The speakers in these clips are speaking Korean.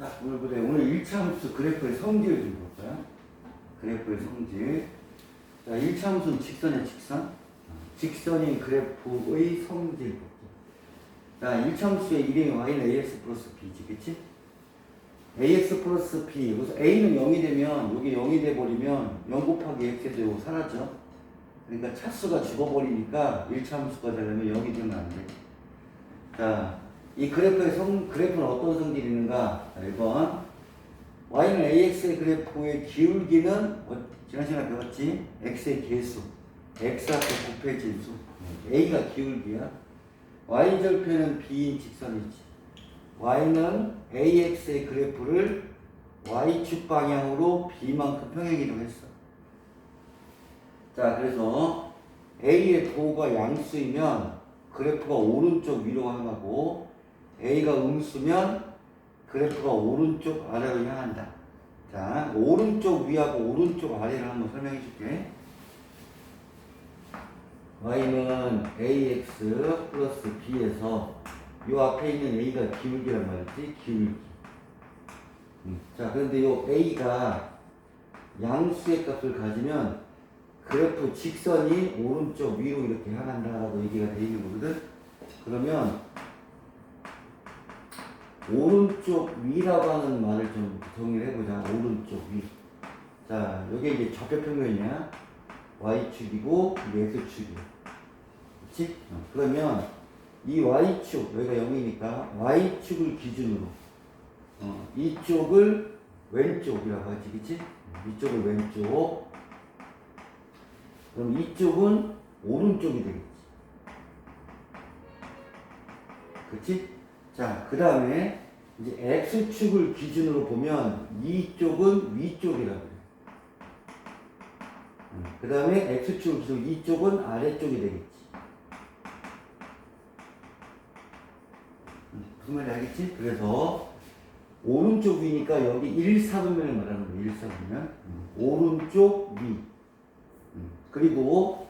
자, 오늘 보자. 오늘 1차 함수 그래프의 성질 좀 볼까요? 그래프의 성질. 자, 1차 함수는 직선이야, 직선. 직선인 그래프의 성질. 자, 1차 함수의 이름이 y는 ax 플러스 b지, 그치? ax 플러스 b. 그래서 a는 0이 되면, 여기 0이 돼버리면 0 곱하기 x에서 이거 사라져. 그러니까 차수가 죽어버리니까 1차 함수가 되려면 0이 되면 안 돼. 자, 이 그래프의 성, 그래프는 어떤 성질이 있는가? 자, 1번. y는 ax의 그래프의 기울기는, 어, 지난 시간에 배웠지? x의 개수. x 앞에 곱해 진 수. a가 기울기야. y절편은 b인 직선이지. y는 ax의 그래프를 y축 방향으로 b만큼 평행이동 했어. 자, 그래서 a의 도가 양수이면 그래프가 오른쪽 위로 향하고 a가 음수면 그래프가 오른쪽 아래로 향한다. 자, 오른쪽 위하고 오른쪽 아래를 한번 설명해 줄게. y는 ax 플러스 b에서 요 앞에 있는 a가 기울기란 말이지, 기울기. 음, 자, 그런데 요 a가 양수의 값을 가지면 그래프 직선이 오른쪽 위로 이렇게 향한다라고 얘기가 돼 있는 거거든. 그러면 오른쪽 위라고 하는 말을 좀 정리를 해보자. 오른쪽 위. 자, 이게 이제 좌표 평면이야. y축이고 이게 x축이야. 그렇지? 어, 그러면 이 y축 여기가 0이니까 y축을 기준으로 어, 이쪽을 왼쪽이라고 하지, 그렇지? 이쪽을 왼쪽. 그럼 이쪽은 오른쪽이 되겠지. 그치? 자, 그 다음에 이제 X축을 기준으로 보면 이쪽은 위쪽이라고 그래. 그 다음에 X축을 기준으로 이쪽은 아래쪽이 되겠지. 음, 무슨 말인지 알겠지? 그래서 오른쪽 위니까 여기 1, 4분면을 말하는 거야. 1, 4분면. 오른쪽 위. 음, 그리고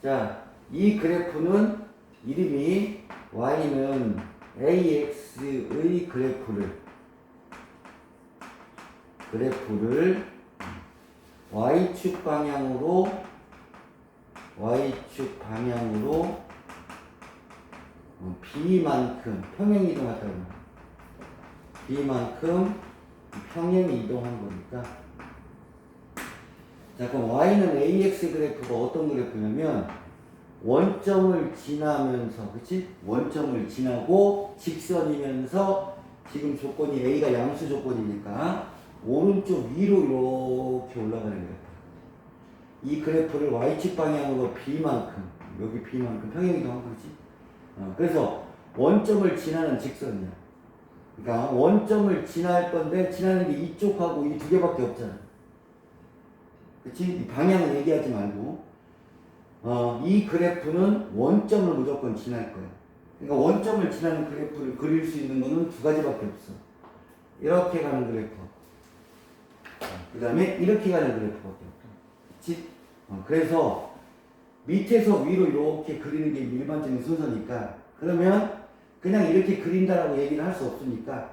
자, 이 그래프는 이름이 y는 ax의 그래프를 그래프를 y축 방향으로 y축 방향으로 어, b만큼 평행 이동하다는 거야. b만큼 평행 이동한 거니까 자, 그럼 y는 ax 그래프가 어떤 그래프냐면 원점을 지나면서, 그치? 원점을 지나고 직선이면서 지금 조건이 a가 양수 조건이니까 오른쪽 위로 이렇게 올라가는 그래프. 이 그래프를 y축 방향으로 b만큼, 여기 b만큼 평행 이동 한 거지. 어, 그래서 원점을 지나는 직선이야. 그러니까 원점을 지날 건데 지나는 게 이쪽하고 이 두 개밖에 없잖아. 그치? 이 방향은 얘기하지 말고, 어, 이 그래프는 원점을 무조건 지날 거야. 그러니까 원점을 지나는 그래프를 그릴 수 있는 거는 두 가지밖에 없어. 이렇게 가는 그래프. 그 다음에 이렇게 가는 그래프밖에. 그치? 어, 그래서 밑에서 위로 이렇게 그리는 게 일반적인 순서니까, 그러면 그냥 이렇게 그린다라고 얘기를 할 수 없으니까,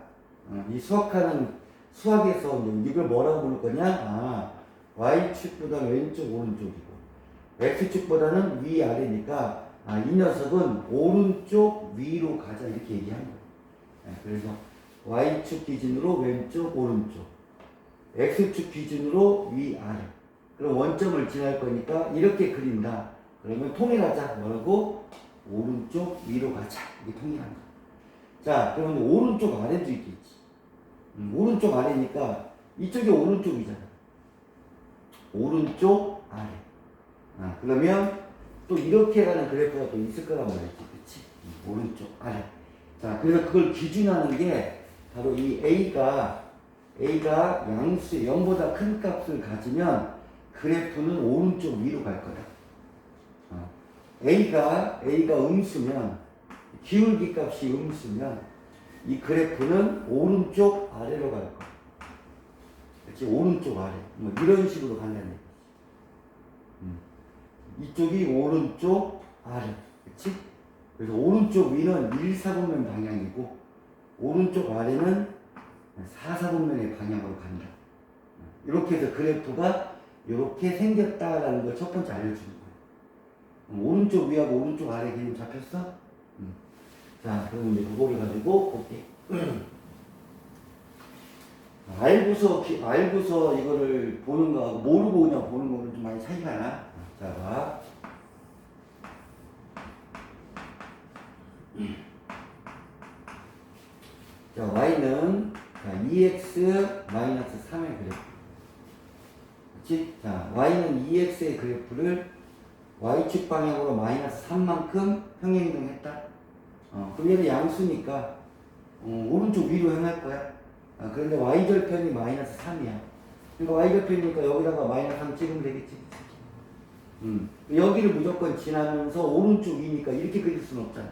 어, 이 수학하는, 수학에서 이걸 뭐라고 부를 거냐? 아, Y축보다 왼쪽 오른쪽이고 X축보다는 위아래니까 아, 이 녀석은 오른쪽 위로 가자 이렇게 얘기하는 거예요. 네, 그래서 Y축 기준으로 왼쪽 오른쪽 X축 기준으로 위아래 그럼 원점을 지날 거니까 이렇게 그린다. 그러면 통일하자. 뭐라고? 오른쪽 위로 가자. 이게 통일한 거. 자, 그러면 오른쪽 아래도 있겠지. 음, 오른쪽 아래니까 이쪽이 오른쪽이잖아. 오른쪽 아래. 아, 그러면 또 이렇게 가는 그래프가 또 있을 거란 말이지. 그치? 음, 오른쪽 아래. 자, 그래서 그걸 기준하는 게 바로 이 A가, A가 양수 0보다 큰 값을 가지면 그래프는 오른쪽 위로 갈 거다. 어. A가, A가 음수면, 기울기 값이 음수면, 이 그래프는 오른쪽 아래로 갈 거야. 오른쪽 아래. 뭐 이런 식으로 간다는. 이쪽이 오른쪽 아래. 그치? 그래서 오른쪽 위는 1, 4분면 방향이고, 오른쪽 아래는 사사분면의 방향으로 간다. 이렇게 해서 그래프가 이렇게 생겼다라는 걸 첫 번째 알려주는 거예요. 음, 오른쪽 위하고 오른쪽 아래 개념 잡혔어? 음. 자, 그럼 이제 그거를 가지고 볼게. 알고서 기- 알고서 이거를 보는 거하고 모르고 그냥 보는 거는 좀 많이 차이가 나. 자, 봐. 자, y는 자, 2x 마이너스 3의 그래프. 그렇지? 자, y는 2x의 그래프를 y축 방향으로 마이너스 3만큼 평행이동했다. 어, 그럼 얘는 양수니까 어, 오른쪽 위로 향할 거야. 아, 그런데 y절편이 마이너스 3이야. 그러니까 y절편이니까 여기다가 마이너스 3 찍으면 되겠지. 음. 여기를 무조건 지나면서 오른쪽 위니까 이렇게 그릴 수는 없잖아.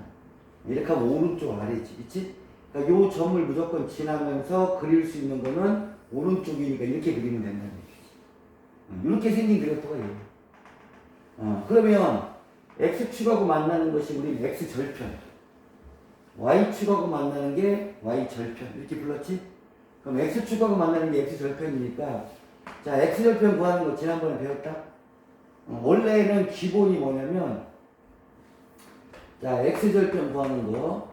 이렇게 하면 오른쪽 아래지, 그치? 그러니까 요 점을 무조건 지나면서 그릴 수 있는 거는 오른쪽이니까 이렇게 그리면 된다는 얘기지. 음, 이렇게 생긴 그래프가 얘야. 어, 그러면 x축하고 만나는 것이 우리 x절편. y축하고 만나는 게 y절편. 이렇게 불렀지? 그럼 x축하고 만나는 게 x절편이니까 자, x절편 구하는 거 지난번에 배웠다? 어, 원래는 기본이 뭐냐면 자, x절편 구하는 거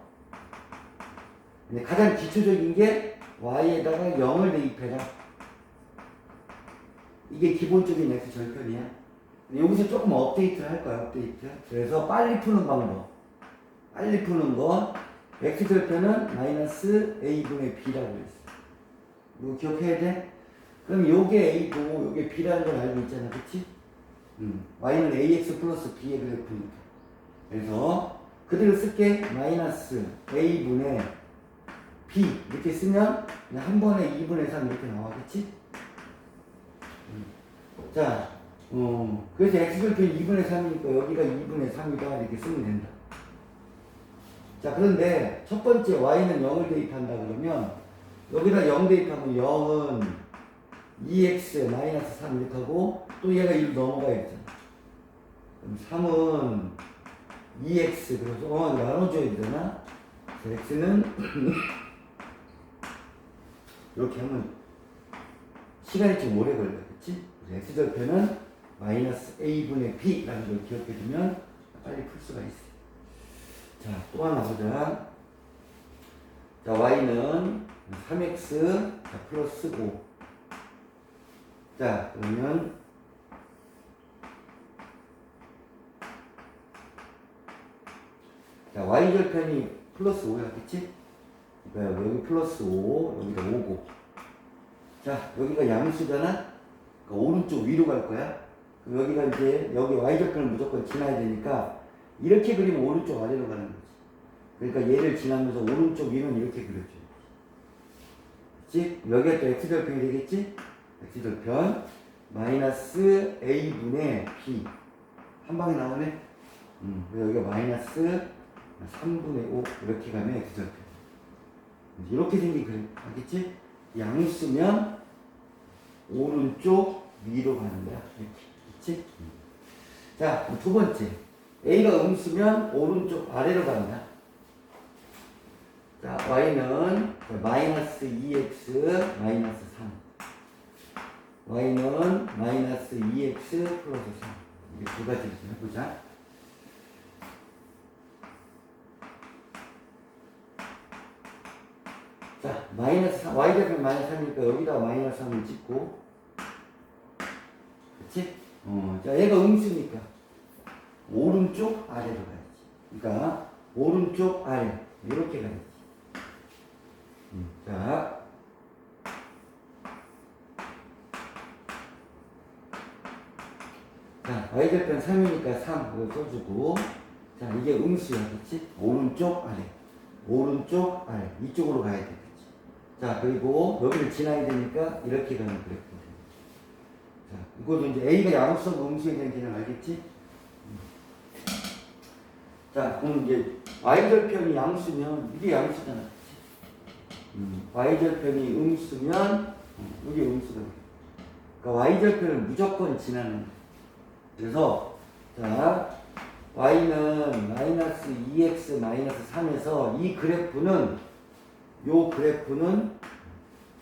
근데 가장 기초적인 게 y에다가 0을 대입해라. 이게 기본적인 x절편이야. 여기서 조금 업데이트를 할 거야, 업데이트. 그래서 빨리 푸는 방법. 빨리 푸는 거. x절편은 마이너스 a분의 b라고 했어. 이거 기억해야 돼? 그럼 요게 a고 요게 b라는 걸 알고 있잖아, 그치? 음, y는 ax 플러스 b의 그래프니까. 그래서 그대로 쓸게. 마이너스 a분의 b 이렇게 쓰면 그냥 한 번에 2분의 3 이렇게 나와겠지? 음. 자, 어, 그래서 x절편 2분의 3이니까 여기가 2분의 3이다 이렇게 쓰면 된다. 자, 그런데 첫 번째 y는 0을 대입한다 그러면 여기다 0 대입하면 0은 2x 마이너스 3 이렇게 하고 또 얘가 1로 넘어가야겠잖아. 그럼 3은 2x 그래서 어, 나눠줘야. 그래서 x는 이렇게 하면 시간이 좀 오래 걸려. 그치? x절편은 마이너스 a분의 b라는 걸 기억해두면 빨리 풀 수가 있어. 자, 또 하나 보자. 자, y는 3x 자, 플러스 5. 자, 그러면 자, y절편이 플러스 5야, 그치? 그러니까 여기 플러스 5, 여기가 5고. 자, 여기가 양수잖아? 그러니까 오른쪽 위로 갈 거야. 그럼 여기가 이제, 여기 y절편을 무조건 지나야 되니까, 이렇게 그리면 오른쪽 아래로 가는 거지. 그러니까 얘를 지나면서 오른쪽 위는 이렇게 그려줘. 그치? 여기가 또 x절편이 되겠지? X절편, 마이너스 a분의 b. 한 방에 나오네? 음, 여기가 마이너스 3분의 5 이렇게 가면 x절편. 이렇게 생긴 그림 알겠지? 양수면 오른쪽 위로 가는 거야. 이렇게. 그치? 자, 두 번째. A가 음수면 오른쪽 아래로 간다. 자, Y는 마이너스 2x 마이너스 3. Y는 마이너스 2x 플러스 3. 이게 두 가지를 좀 해보자. 자, 마이너스 3, y좌표 마이너스 3이니까 여기다 마이너스 3을 찍고, 그치? 어, 자, 얘가 음수니까, 오른쪽 아래로 가야지. 그러니까, 오른쪽 아래, 이렇게 가야지. 음, 자, 자, y좌표는 3이니까 3, 이거 써주고, 자, 이게 음수야, 그치? 오른쪽 아래. 오른쪽 아래. 이쪽으로 가야 돼. 그치? 자, 그리고 여기를 지나야 되니까 이렇게 가는 그래프. 자, 이것도 이제 A가 양수성 음수에 대한 개념 알겠지? 음. 자, 그럼 이제 Y절편이 양수면 이게 양수잖아. 그치? 음, Y절편이 음수면 음, 이게 음수다. 그러니까 Y절편을 무조건 지나는 거야. 그래서 자 y는 마이너스 2x 마이너스 3에서 이 그래프는 요 그래프는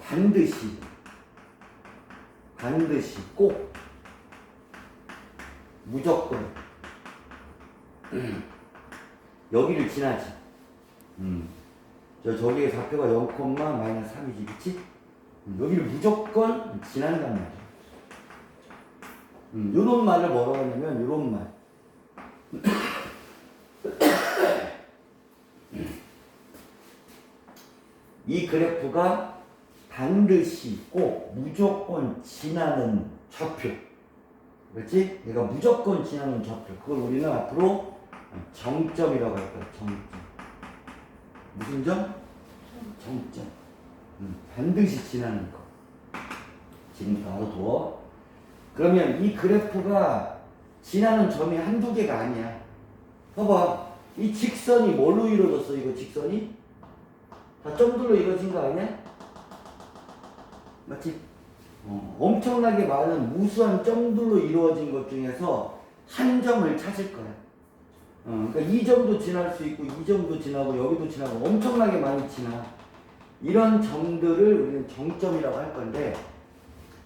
반드시 반드시 꼭 무조건 음. 여기를 지나지. 음. 저 저기에 좌표가 0, 마이너스 3이지, 그치? 음, 여기를 무조건 지난단 말이야. 음, 요런 말을 뭐라고 하냐면 요런 말. 이 그래프가 반드시 꼭 무조건 지나는 좌표. 그렇지? 얘가 무조건 지나는 좌표. 그걸 우리는 앞으로 정점이라고 할 거야. 정점. 무슨 점? 정점. 음, 반드시 지나는 거. 지금부터 알아둬. 그러면 이 그래프가 지나는 점이 한두 개가 아니야. 봐봐. 이 직선이 뭘로 이루어졌어? 이거 직선이? 다 점들로 이루어진 거 아니야? 맞지? 어, 엄청나게 많은 무수한 점들로 이루어진 것 중에서 한 점을 찾을 거야. 어, 그러니까 이 점도 지날 수 있고 이 점도 지나고 여기도 지나고 엄청나게 많이 지나. 이런 점들을 우리는 정점이라고 할 건데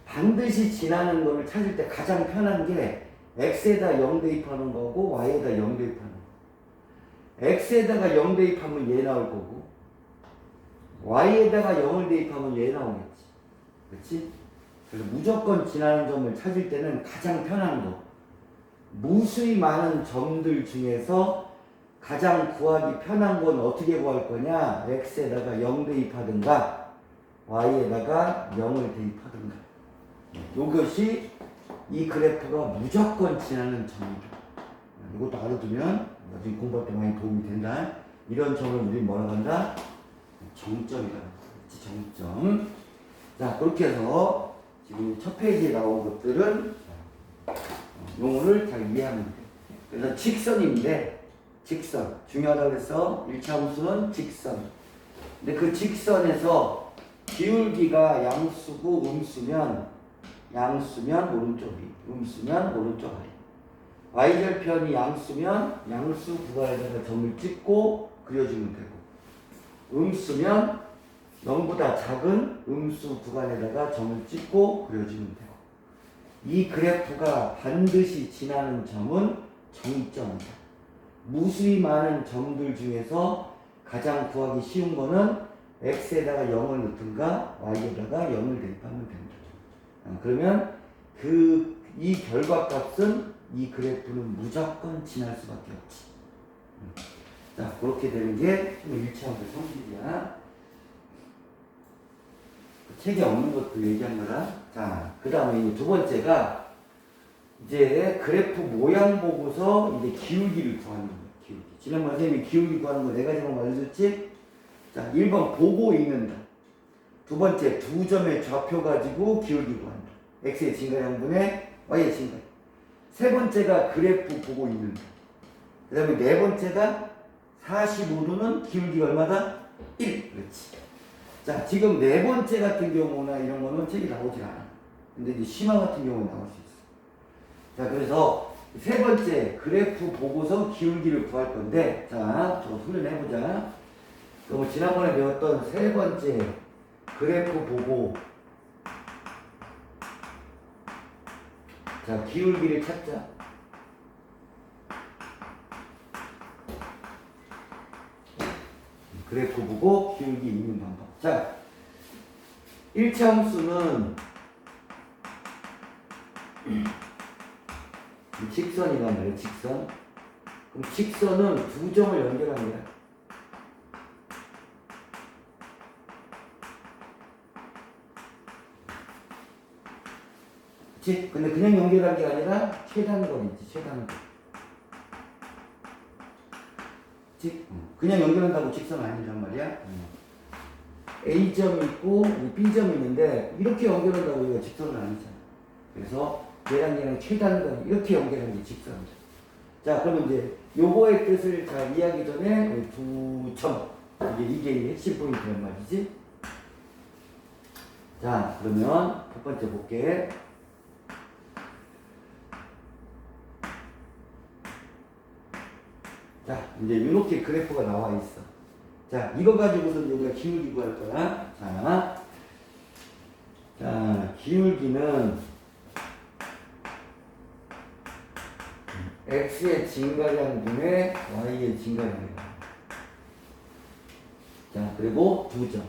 반드시 지나는 거를 찾을 때 가장 편한 게 x에다 0 대입하는 거고 y에다 0 대입하는 거. x에다가 0 대입하면 얘 나올 거고 y에다가 0을 대입하면 얘 나오겠지. 그렇지? 그래서 무조건 지나는 점을 찾을 때는 가장 편한 거. 무수히 많은 점들 중에서 가장 구하기 편한 건 어떻게 구할 거냐? x에다가 0 대입하든가 y에다가 0을 대입하든가. 이것이 이 그래프가 무조건 지나는 점이다. 이것도 알아두면 나중에 공부할 때 많이 도움이 된다. 이런 점을 우리 뭐라고 한다? 그렇지 정점. 자 그렇게 해서 지금 첫 페이지에 나온 것들은 용어를 잘 이해하면 돼. 그래서 직선인데 직선 중요하다고 그래서 1차 함수는 직선. 근데 그 직선에서 기울기가 양수고 음수면 양수면 오른쪽이 음수면 오른쪽 아래 y절 편이 양수면 양수 구간에다가 점을 찍고 그려주면 되고 음수면 0보다 작은 음수 구간에다가 점을 찍고 그려주면 되고 이 그래프가 반드시 지나는 점은 정점이다. 무수히 많은 점들 중에서 가장 구하기 쉬운 거는 x에다가 0을 넣든가 y에다가 0을 대입하면 된다. 아, 그러면 그 이 결과 값은 이 그래프는 무조건 지날 수밖에 없지. 음. 자, 그렇게 되는 게 1차원의 성질이야. 책에 없는 것도 얘기한 거라. 자, 그 다음에 두 번째가 이제 그래프 모양 보고서 이제 기울기를 구하는 거야. 기울기. 지난번 선생님이 기울기 구하는 거 네 가지만 알려줬지? 자, 1번 보고 있는다. 두 번째 두 점의 좌표 가지고 기울기 구 한다. x의 증가량분의 y의 증가. 세 번째가 그래프 보고 있는다. 그 다음에 네 번째가 45도는 기울기가 얼마다? 1. 그렇지. 자, 지금 네 번째 같은 경우나 이런 거는 책이 나오질 않아. 근데 이제 심화 같은 경우는 나올 수 있어. 자, 그래서 세 번째 그래프 보고서 기울기를 구할 건데, 자, 저거 훈련해보자. 그럼 지난번에 배웠던 세 번째 그래프 보고, 자, 기울기를 찾자. 그래프 보고 기울기 있는 방법. 자, 1차 함수는 이 직선이란 말이에요, 직선. 그럼 직선은 두 점을 연결합니다. 그치? 근데 그냥 연결한 게 아니라 최단거리지, 최단거리. 그치? 그냥 연결한다고 직선 아니란 말이야. A점이 있고 B점이 있는데 이렇게 연결한다고 우리가 직선은 아니잖아. 그래서 얘랑 얘랑 최단거리 이렇게 연결하는 게 직선이죠. 자, 그러면 이제 요거의 뜻을 잘 이해하기 전에 두 점. 이게 이게 핵심 포인트란 말이지. 자, 그러면 첫 번째 볼게. 자, 이제 이렇게 그래프가 나와 있어. 자, 이거 가지고서 우리가 기울기 구 할 거야. 자, 기울기는 x의 증가량 분의 y의 증가량이다. 자, 그리고 두 점.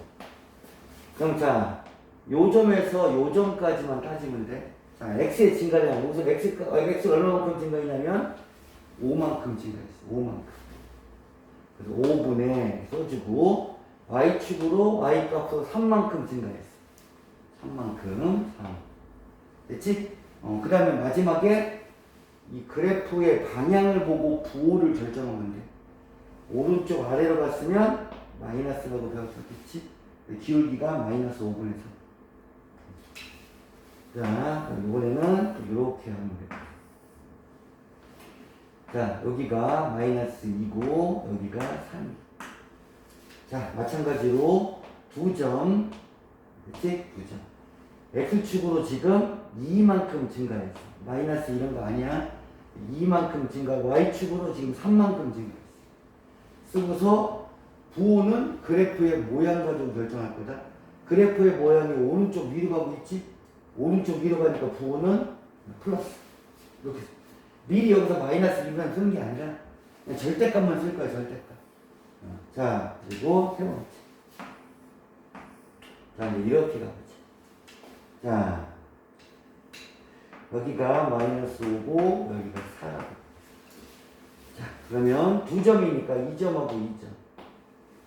그럼 자, 요 점에서 요 점까지만 따지면 돼. 자, x의 증가량, 여기서 x, 어, x가 얼마만큼 증가했냐면 5만큼 증가했어. 5만큼. 그래서 5분의 써주고 y축으로 y값으로 3만큼 증가했어. 3만큼 3. 됐지? 어, 그 다음에 마지막에 이 그래프의 방향을 보고 부호를 결정하면 돼. 오른쪽 아래로 갔으면 마이너스라고 배웠었겠지? 기울기가 마이너스 5분의 3. 자, 이번에는 이렇게 하면 돼. 자, 여기가 마이너스 2고, 여기가 3. 자, 마찬가지로 두 점, 그치? 두 점. X축으로 지금 2만큼 증가했어. 마이너스 이런 거 아니야? 2만큼 증가, Y축으로 지금 3만큼 증가했어. 쓰고서 부호는 그래프의 모양 가지고 결정할 거다. 그래프의 모양이 오른쪽 위로 가고 있지? 오른쪽 위로 가니까 부호는 플러스. 이렇게. 미리 여기서 마이너스 2만 쓰는 게 아니라 절대값만 쓸 거야, 절대값. 어, 자, 그리고 세 번째. 자, 이제 이렇게 가보자. 자, 여기가 마이너스 5고, 여기가 4라고. 자, 그러면 두 점이니까 2점하고 2점.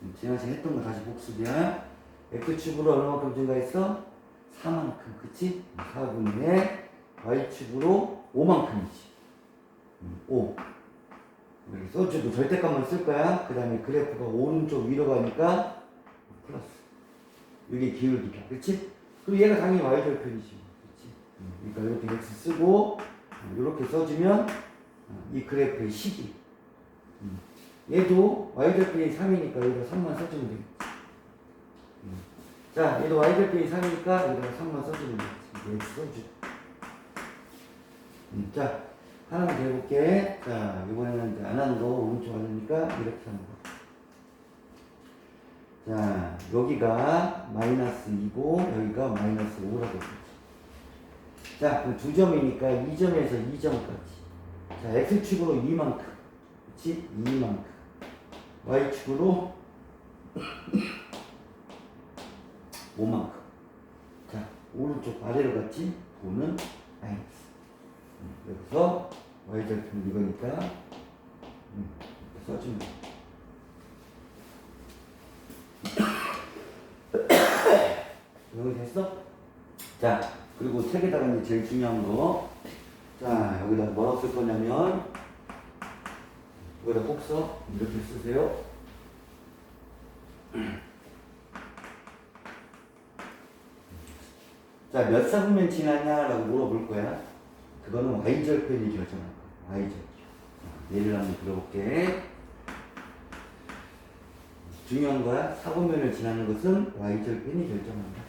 음, 지난 시간 했던 거 다시 복습이야. X축으로 얼마만큼 증가했어? 4만큼, 그치? 4분의 Y축으로 5만큼이지. 5. 이렇게 써주고 절대값만 쓸 거야. 그 다음에 그래프가 오른쪽 위로 가니까 플러스. 이게 기울기다. 그치? 그리고 얘가 당연히 y절편이지. 그치? 음, 그러니까 이렇게 x 쓰고 이렇게 써주면 어, 이 그래프의 식이. 음, 얘도 y절편이 3이니까 여기다 3만 써주면 되겠지. 음. 자, 얘도 y절편이 3이니까 여기다 3만 써주면 되겠지. x 써주. 음, 자, 하나만 더 해볼게. 자, 이번에는 안 하는 거 오른쪽 하려니까 이렇게 하는 거. 자, 여기가 마이너스 2고, 여기가 마이너스 5라고 했죠. 자, 그럼 두 점이니까 2점에서 2점까지. 자, x축으로 2만큼. 그치? 2만큼. y축으로 5만큼. 자, 오른쪽 아래로 갔지? 보는 마이너스. 음, 여기서 y절편 이거니까 음, 써주면 돼. 여기 됐어? 자, 그리고 책에다가 이제 제일 중요한 거. 자, 여기다 뭐라고 쓸 거냐면, 여기다 꼭 써. 이렇게 쓰세요. 자, 몇 사분면 지났냐라고 물어볼 거야. 그거는 Y절편이 결정할 거 자, 예를 한번 들어볼게. 거야. 사분면을 지나는 것은 Y절편이 결정한다.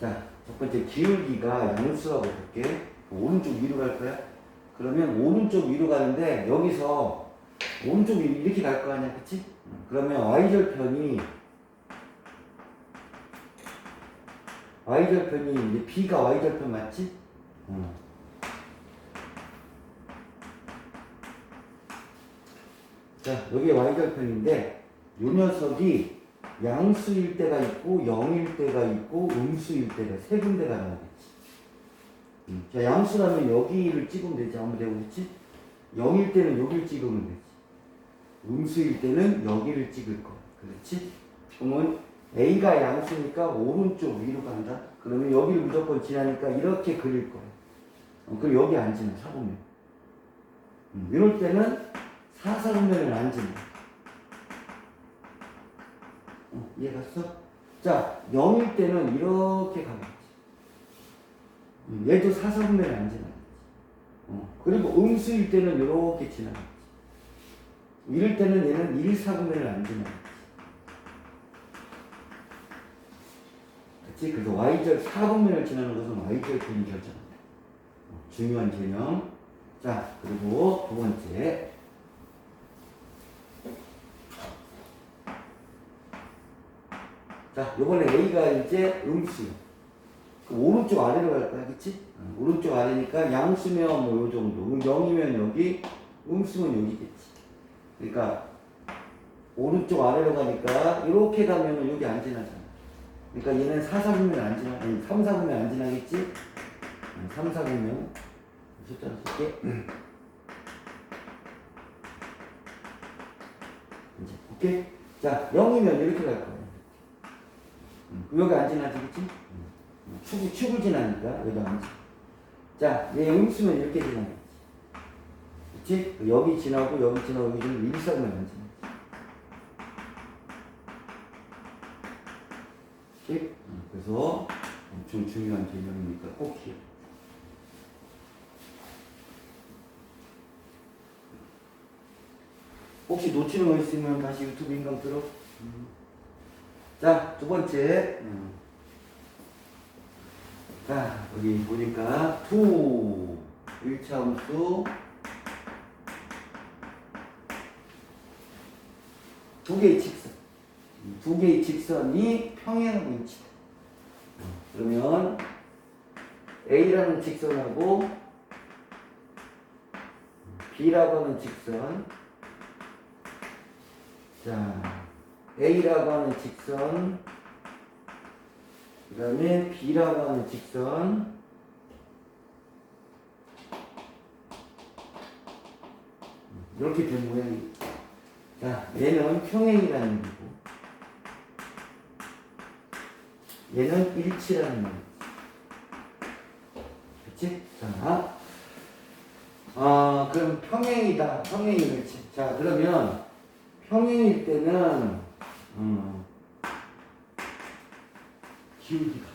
자, 첫 번째 기울기가 양수라고 볼게. 오른쪽 위로 갈 거야. 그러면 오른쪽 위로 가는데 여기서 오른쪽 위로 이렇게 갈 거 아니야, 그치? 그러면 Y절편이 Y절편이 이제 B가 Y절편 맞지? 응. 자, 여기 Y절편인데 요 녀석이 양수일 때가 있고 0일 때가 있고 음수일 때가 세 군데가 나오겠지. 음, 자, 양수라면 여기를 찍으면 되지. 아무 데고 그렇지? 0일 때는 여기를 찍으면 되지. 음수일 때는 여기를 찍을 거야. 그렇지? 그러면 A가 양수니까 오른쪽 위로 간다. 그러면 여기를 무조건 지나니까 이렇게 그릴 거야. 어, 그럼 여기 안 지나, 사분면. 음, 이럴 때는 사사분면을 안 지나. 어, 이해갔어? 자, 0일 때는 이렇게 가겠지. 음, 얘도 사사분면을 안 지나. 어, 그리고 음수일 때는 이렇게 지나가지. 이럴 때는 얘는 1 사분면을 안 지나. 그치? 그래서 Y절 4분면을 지나는 것은 Y절편이 결정한다. 어, 중요한 개념. 자, 그리고 두 번째. 자, 요번에 A가 이제 음수요. 그 오른쪽 아래로 갈 거야, 그치? 어, 오른쪽 아래니까 양수면 뭐 요 정도, 0이면 여기, 음수면 여기겠지. 그러니까 오른쪽 아래로 가니까 이렇게 가면은 여기 안 지나잖아. 그러니까 얘는 4, 4분면 안 지나, 아니 3, 4분면 안 지나겠지? 3, 4분면 숫자를 쓸게. 이제 오케이. 자 0이면 이렇게 갈 거야. 음, 여기 안 지나지, 그치? 음, 축을, 축을 지나니까 여기 안 지나. 자, 얘 음수면 이렇게 지나겠지. 그치? 여기 지나고 여기 지나고 여기 지나고 일사면 안 지나. 오케이? 음, 그래서 엄청 중요한 개념이니까 꼭 기억. 혹시 놓치는 거 있으면 다시 유튜브 인강 들어. 자, 두 번째. 음. 자, 여기 보니까 투 1차 함수 두 개의 직선. 두 개의 직선이 평행하고 있지. 그러면 A라는 직선하고 B라고 하는 직선 자 A라고 하는 직선 그 다음에 B라고 하는 직선 이렇게 된 모양이 자 얘는 평행이라는 거고 얘는 일치라는 거지 그치? 자 아, 그럼 평행이다. 평행이 일치. 자, 그러면 평행일 때는 음, 기울기 같아.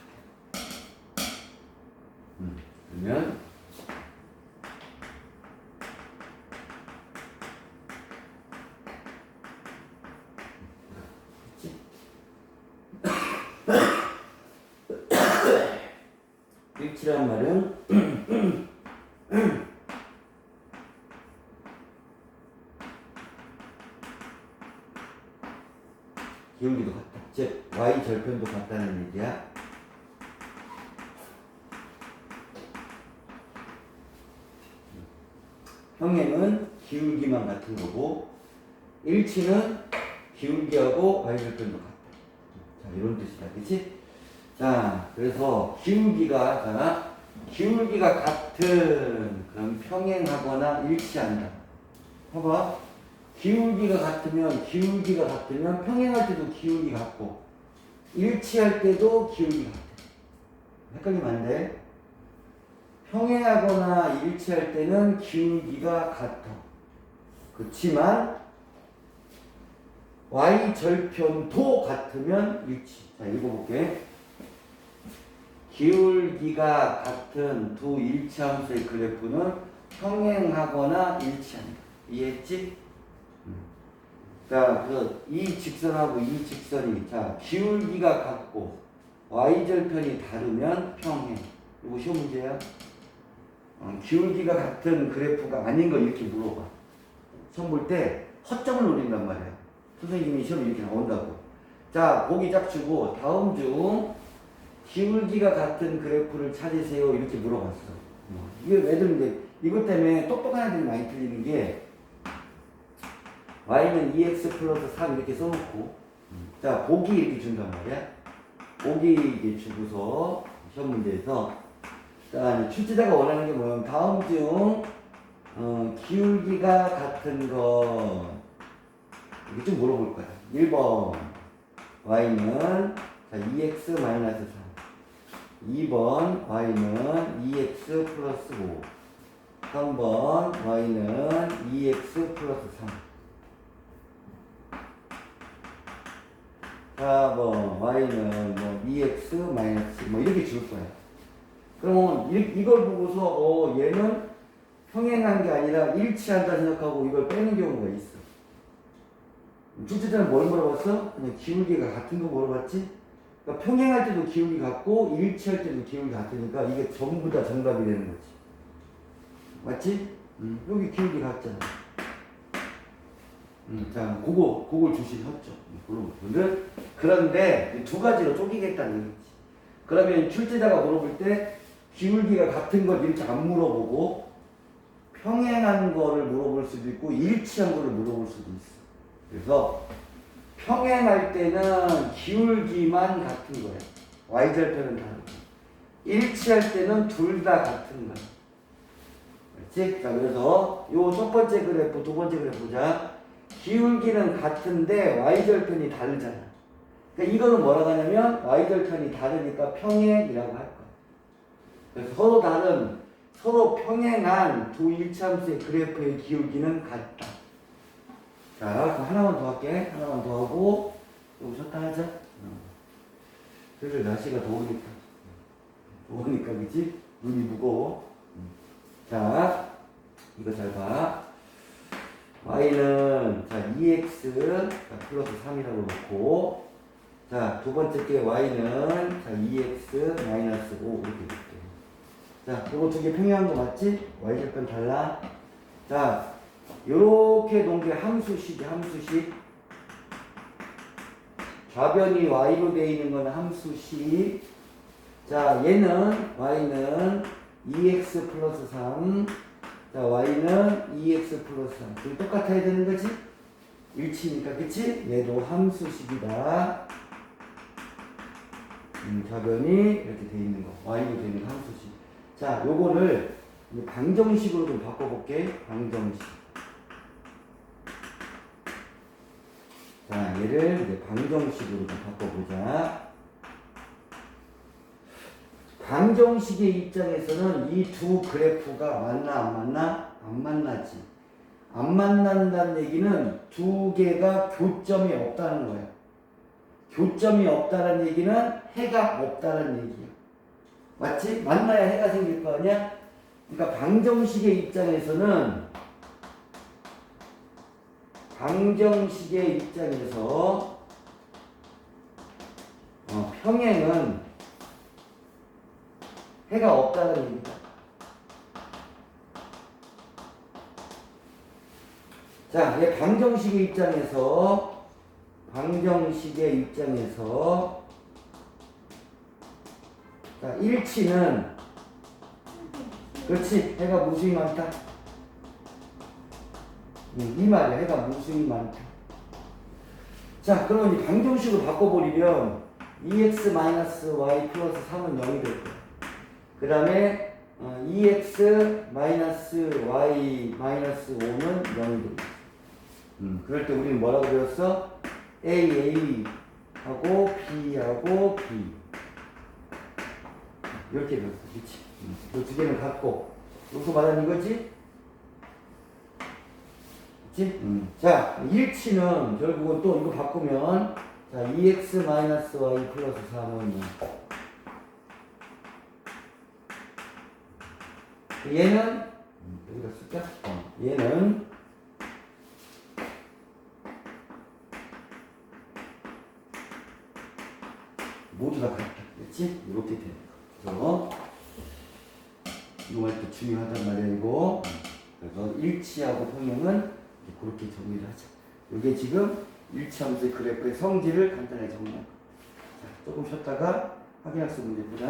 음, 그러면 일치란 말은 기울기도 같다. 즉 같다는 얘기야. 평행은 기울기만 같은 거고 일치는 기울기하고 절편도 같다. 자 이런 뜻이다, 그렇지? 자 그래서 기울기가 자 기울기가 같은 그럼 평행하거나 일치한다. 봐봐. 기울기가 같으면 기울기가 같으면 평행할 때도 기울기 같고 일치할 때도 기울기 같아. 헷갈리면 안 돼. 평행하거나 일치할 때는 기울기가 같아. 그렇지만 y 절편도 같으면 일치. 자 읽어볼게. 기울기가 같은 두 일치함수의 그래프는 평행하거나 일치한다. 이해했지? 자, 그, 이 직선하고 이 직선이, 자, 기울기가 같고, y절편이 다르면 평행. 이거 시험 문제야? 어, 기울기가 같은 그래프가 아닌 거 이렇게 물어봐. 시험 볼때 허점을 노린단 말이야. 선생님이 시험 이렇게 나온다고. 자, 보기 짝 주고, 다음 중, 기울기가 같은 그래프를 찾으세요. 이렇게 물어봤어. 어, 이게 왜 그런데, 이것 때문에 똑똑한 애들이 많이 틀리는 게, y는 2x 플러스 3 이렇게 써놓고 자 보기 이렇게 준단 말이야. 보기 이렇게 주고서 시험 문제에서. 자 출제자가 원하는 게 뭐냐면 다음 중 어, 기울기가 같은 거. 이렇게 좀 물어볼 거야. 1번 y는 자 2x 마이너스 3 2번 y는 2x 플러스 5 3번 y는 2x 플러스 3 4번 y는 뭐 2x 마이너스 뭐 이렇게 줄 거야. 그러면 이, 이걸 보고서 어 얘는 평행한 게 아니라 일치한다 생각하고 이걸 빼는 경우가 있어. 출제자는 뭘 물어봤어? 그냥 기울기가 같은 거 물어봤지? 그러니까 평행할 때도 기울기 같고 일치할 때도 기울기 같으니까 이게 전부 다 정답이 되는 거지. 맞지? 음. 여기 기울기 같잖아. 음, 자, 그거, 그걸 주시했죠. 그런 부분들. 그런데 이두 가지로 쪼개겠다는 얘기지. 그러면 출제자가 물어볼 때 기울기가 같은 걸 이렇게 안 물어보고 평행한 거를 물어볼 수도 있고 일치한 거를 물어볼 수도 있어. 그래서 평행할 때는 기울기만 같은 거야. y절편은 다르고. 일치할 때는 둘 다 같은 거야. 그렇지? 자, 그래서 요 첫 번째 그래프, 두 번째 그래프 보자. 기울기는 같은데 y절편이 다르잖아. 그러니까 이거는 뭐라고 하냐면 y절편이 다르니까 평행이라고 할 거야. 서로 다른 서로 평행한 두 일치함수의 그래프의 기울기는 같다. 자, 하나만 더 할게. 하나만 더 하고 좀 쉬었다 하자. 그래서 날씨가 더우니까. 더우니까 그지? 눈이 무거워. 자, 이거 잘 봐. Y는 자 2x 자, 플러스 3이라고 놓고 자 두 번째 게 y는 자 2x 마이너스 5 이렇게 볼게요. 자 이거 두 개 평행한 거 맞지? y절편 달라. 자 요렇게 놓은 게 함수식이 함수식. 좌변이 y로 되어 있는 건 함수식. 자 얘는 y는 2x 플러스 3 자, y는 2x 플러스 3. 둘 똑같아야 되는 거지? 일치니까, 그치? 얘도 함수식이다. 음, 좌변이 이렇게 돼 있는 거. y로 돼 있는 함수식. 자, 요거를 방정식으로 좀 바꿔볼게. 방정식. 자, 얘를 이제 방정식으로 좀 바꿔보자. 방정식의 입장에서는 이 두 그래프가 맞나 안 맞나? 안 만나지. 안 만난다는 얘기는 두 개가 교점이 없다는 거야. 교점이 없다는 얘기는 해가 없다는 얘기야. 맞지? 만나야 해가 생길 거 아니야? 그러니까 방정식의 입장에서는 방정식의 입장에서 어, 평행은 해가 없다는 얘기다. 자, 얘 방정식의 입장에서 방정식의 입장에서 자, 일치는 그렇지 해가 무수히 많다. 음, 이 말이야 해가 무수히 많다. 자, 그러면 이 방정식으로 바꿔버리면 2x-y 플러스 3은 0이 될 거야. 그 다음에 어, 2x 마이너스 y 마이너스 5는 0이 됩니다. 음, 그럴 때 우리는 뭐라고 배웠어? a a 하고 b 하고 b 이렇게 배웠어, 그렇지? 음, 이두 개는 같고 여기서 말하는 이거지? 그렇지? 음. 자, 일치는 결국은 또 이거 바꾸면 자 2x 마이너스 y 플러스 3은 얘는 음, 여기다 쓸까? 어, 얘는 모두 다. 그렇지? 이렇게 거. 그래서 이거 또 중요하단 말이야 이거. 그래서 일치하고 이제 그렇게 정리를 하자. 이게 지금 일치함수의 그래프의 성질을 간단하게 정리한 거. 자, 조금 쉬었다가 확인학습 문제 보자.